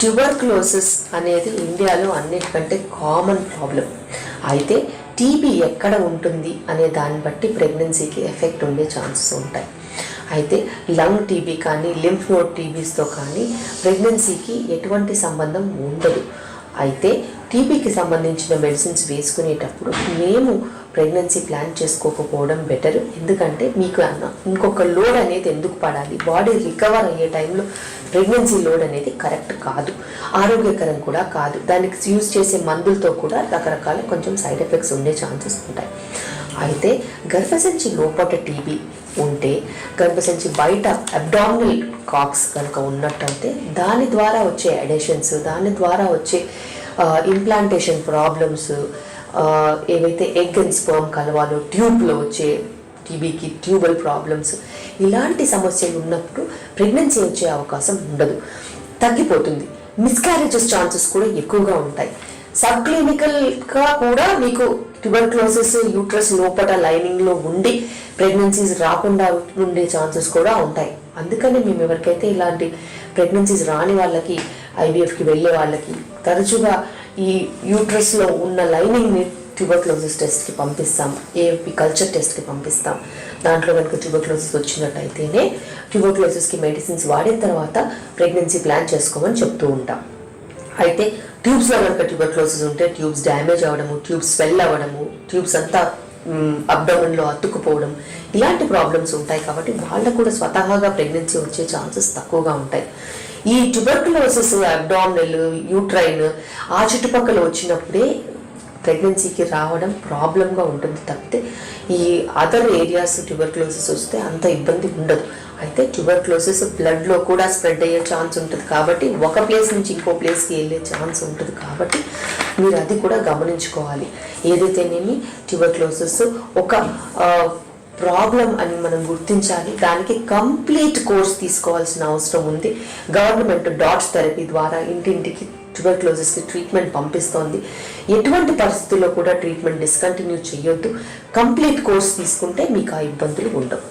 Tuberculosis అనేది ఇండియాలో అన్నిటికంటే కామన్ ప్రాబ్లం. అయితే టీబీ ఎక్కడ ఉంటుంది అనే దాన్ని బట్టి ప్రెగ్నెన్సీకి ఎఫెక్ట్ ఉండే ఛాన్సెస్ ఉంటాయి. అయితే లంగ్ టీబీ కానీ లింఫ్ నోడ్ టీబీస్తో కానీ ప్రెగ్నెన్సీకి ఎటువంటి సంబంధం ఉండదు. అయితే టీబీకి సంబంధించిన మెడిసిన్స్ వేసుకునేటప్పుడు మేము ప్రెగ్నెన్సీ ప్లాన్ చేసుకోకపోవడం బెటర్ ఎందుకంటే మీకు అన్న ఇంకొక లోడ్ అనేది ఎందుకు పడాలి? బాడీ రికవర్ అయ్యే టైంలో ప్రెగ్నెన్సీ లోడ్ అనేది కరెక్ట్ కాదు. ఆరోగ్యకరం కూడా కాదు. దానికి యూజ్ చేసే మందులతో కూడా రకరకాల కొంచెం సైడ్ ఎఫెక్ట్స్ ఉండే ఛాన్సెస్ ఉంటాయి. అయితే గర్భసంచి లోపట టీబీ ఉంటే గర్భసంచి బయట అబ్డామినల్ కాక్స్ కనుక ఉన్నట్టయితే దాని ద్వారా వచ్చే అడేషన్స్ దాని ద్వారా వచ్చే ఇంప్లాంటేషన్ ప్రాబ్లమ్స్ ఏవైతే ఎగ్ అండ్ స్పర్మ్ కలవాలో ట్యూబ్లో వచ్చే టీబీకి ట్యూబల్ ప్రాబ్లమ్స్ ఇలాంటి సమస్యలు ఉన్నప్పుడు ప్రెగ్నెన్సీ వచ్చే అవకాశం ఉండదు. తగ్గిపోతుంది. మిస్క్యారేజెస్ ఛాన్సెస్ కూడా ఎక్కువగా ఉంటాయి. సబ్ క్లినికల్గా కూడా మీకు ట్యూబర్క్లోసిస్ యూట్రస్ లోపల లైనింగ్లో ఉండి ప్రెగ్నెన్సీస్ రాకుండా ఉండే ఛాన్సెస్ కూడా ఉంటాయి. అందుకని మేము ఎవరికైతే ఇలాంటి ప్రెగ్నెన్సీస్ రాని వాళ్ళకి ఐవీఎఫ్కి వెళ్ళే వాళ్ళకి తరచుగా ఈ యూట్రస్లో ఉన్న లైనింగ్ని ట్యూబర్క్లోసిస్ టెస్ట్కి పంపిస్తాం. ఏఎఫ్పి కల్చర్ టెస్ట్కి పంపిస్తాం. దాంట్లో కనుక ట్యూబర్క్లోసిస్ వచ్చినట్టయితేనే ట్యూబర్క్లోసిస్కి మెడిసిన్స్ వాడిన తర్వాత ప్రెగ్నెన్సీ ప్లాన్ చేసుకోమని చెప్తూ ఉంటాం. అయితే ట్యూబ్స్లో కనుక ట్యూబర్క్లోసిస్ ఉంటే ట్యూబ్స్ డ్యామేజ్ అవ్వడము ట్యూబ్స్ స్వెల్ అవ్వడము ట్యూబ్స్ అంతా అబ్డోమన్లో అతుక్కుపోవడం ఇలాంటి ప్రాబ్లమ్స్ ఉంటాయి కాబట్టి వాళ్ళకు కూడా స్వతహాగా ప్రెగ్నెన్సీ వచ్చే ఛాన్సెస్ తక్కువగా ఉంటాయి. ఈ ట్యూబర్క్లోసిస్ అబ్డామినల్ యూట్రైన్ ఆ చుట్టుపక్కల వచ్చినప్పుడే ప్రెగ్నెన్సీకి రావడం ప్రాబ్లంగా ఉంటుంది. తప్పితే ఈ అదర్ ఏరియాస్ ట్యూబర్క్లోసిస్ వస్తే అంత ఇబ్బంది ఉండదు. అయితే ట్యూబర్క్లోసిస్ బ్లడ్లో కూడా స్ప్రెడ్ అయ్యే ఛాన్స్ ఉంటుంది. కాబట్టి ఒక ప్లేస్ నుంచి ఇంకో ప్లేస్కి వెళ్ళే ఛాన్స్ ఉంటుంది. కాబట్టి మీరు అది కూడా గమనించుకోవాలి. ఏదైతేనేమి ట్యూబర్క్లోసిస్ ఒక ప్రాబ్లం అని మనం గుర్తించాలి. దానికి కంప్లీట్ కోర్స్ తీసుకోవాల్సిన అవసరం ఉంది. గవర్నమెంట్ డాట్స్ థెరపీ ద్వారా ఇంటింటికి ట్యూబర్క్లోసిస్కి ట్రీట్మెంట్ పంపిస్తోంది. ఎటువంటి పరిస్థితుల్లో కూడా ట్రీట్మెంట్ డిస్కంటిన్యూ చేయొద్దు కంప్లీట్ కోర్స్ తీసుకుంటే మీకు ఆ ఇబ్బందులు ఉండవు.